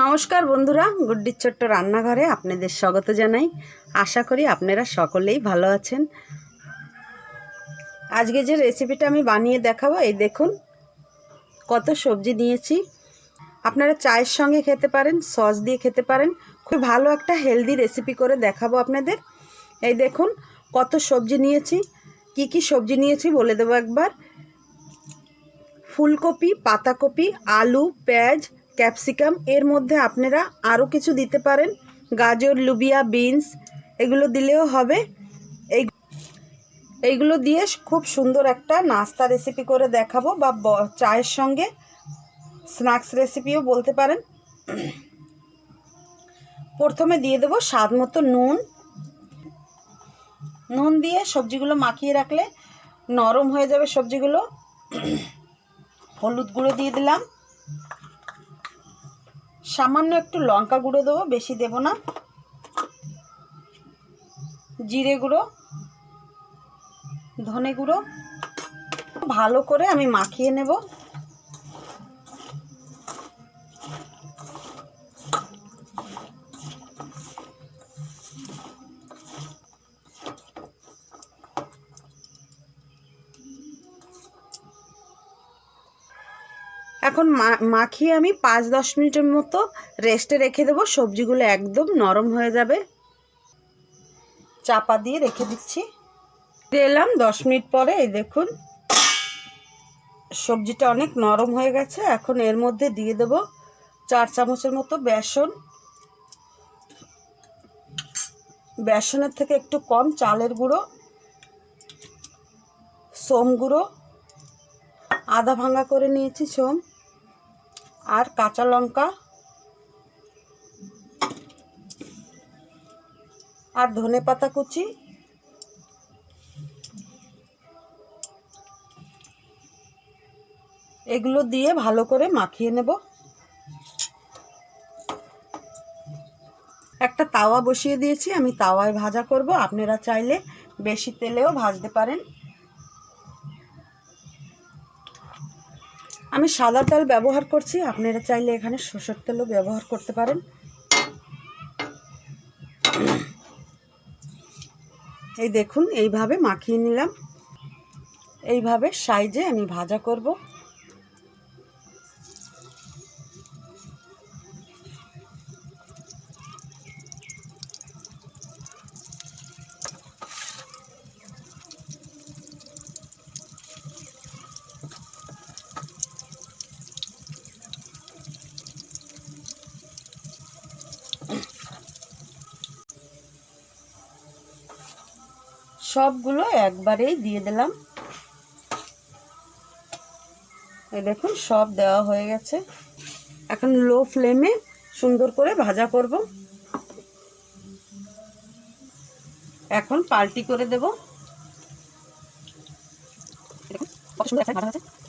নমস্কার বন্ধুরা, গুড্ডির ছোট্ট রান্নাঘরে আপনাদের স্বাগত জানাই। আশা করি আপনারা সকলেই ভালো আছেন। আজকে যে রেসিপিটা আমি বানিয়ে দেখাবো, এই দেখুন, কত সবজি নিয়েছি। আপনারা চায়ের সঙ্গে খেতে পারেন, সস দিয়ে খেতে পারেন। খুব ভালো একটা হেলদি রেসিপি করে দেখাবো আপনাদের। এই দেখুন, কত সবজি নিয়েছি, কি কি সবজি নিয়েছি বলে দেবো একবার। ফুলকপি, পাতাকপি, আলু, পেঁয়াজ ক্যাপসিকাম। এর মধ্যে আপনারা আরও কিছু দিতে পারেন। গাজর, লুবিয়া, বিনস, এগুলো দিলেও হবে। এই এইগুলো দিয়ে খুব সুন্দর একটা নাস্তা রেসিপি করে দেখাবো বা চায়ের সঙ্গে স্ন্যাক্স রেসিপিও বলতে পারেন। প্রথমে দিয়ে দেবো স্বাদ মতো নুন। নুন দিয়ে সবজিগুলো মাখিয়ে রাখলে নরম হয়ে যাবে সবজিগুলো। হলুদ গুঁড়ো দিয়ে দিলাম। সামান্য একটু লঙ্কা গুঁড়ো দেবো, বেশি দেব না। জিরে গুঁড়ো, ধনে গুঁড়ো, ভালো করে আমি মাখিয়ে নেব। এখন মাখিয়ে আমি পাঁচ দশ মিনিটের মতো রেস্টে রেখে দেবো। সবজিগুলো একদম নরম হয়ে যাবে। চাপা দিয়ে রেখে দিচ্ছি। এলাম দশ মিনিট পরে, এই দেখুন। সবজিটা অনেক নরম হয়ে গেছে। এখন এর মধ্যে দিয়ে দেবো চার চামচের মতো বেসন। বেসনের থেকে একটু কম চালের গুঁড়ো, সোম গুঁড়ো, আদা ভাঙা করে নিয়েছি সোম। আর কাঁচা লঙ্কা আর ধনে পাতা কুচি। এগুলো দিয়ে ভালো করে মাখিয়ে নেব। একটা তাওয়া বসিয়ে দিয়েছি, আমি তাওয়ায় ভাজা করব। আপনারা চাইলে বেশি তেলেও ভাজতে পারেন। আমি সাদা তেল ব্যবহার করছি, আপনারা চাইলে এখানে সরষের তেলও ব্যবহার করতে পারেন। এই দেখুন, এইভাবে মাখিয়ে নিলাম। এইভাবে সাইজে আমি ভাজা করব। সবগুলো একবারেই দিয়ে দিলাম। দেখুন, সব দেওয়া হয়ে গেছে। এখন লো ফ্লেমে সুন্দর করে ভাজা করব। এখন পাল্টি করে দেব। কত সুন্দর ভাজা হয়েছে।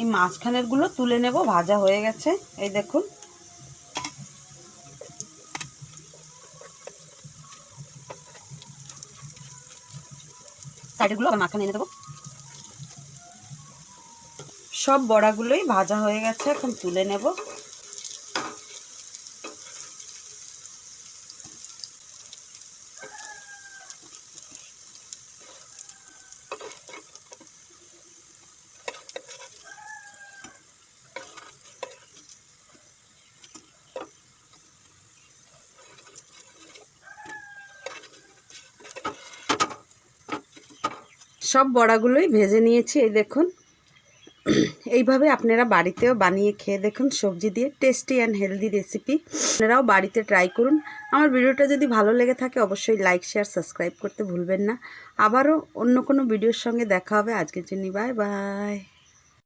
এই মাঝখানেরগুলো তুলে নেব, ভাজা হয়ে গেছে। এই দেখুন। সাইডগুলো আবার মাঝখানে এনে সব বড়াগুলোই ভাজা হয়ে গেছে, এখন তুলে নেব। সব বড়াগুলোই ভেজে নিয়েছি, এই দেখুন। এইভাবে আপনারা বাড়িতেও বানিয়ে খেয়ে দেখুন, সবজি দিয়ে টেস্টি অ্যান্ড হেলদি রেসিপি আপনারাও বাড়িতে ট্রাই করুন। আমার ভিডিওটা যদি ভালো লেগে থাকে, অবশ্যই লাইক শেয়ার সাবস্ক্রাইব করতে ভুলবেন না। আবারও অন্য কোনো ভিডিওর সঙ্গে দেখা হবে। আজকের জন্য বাই বাই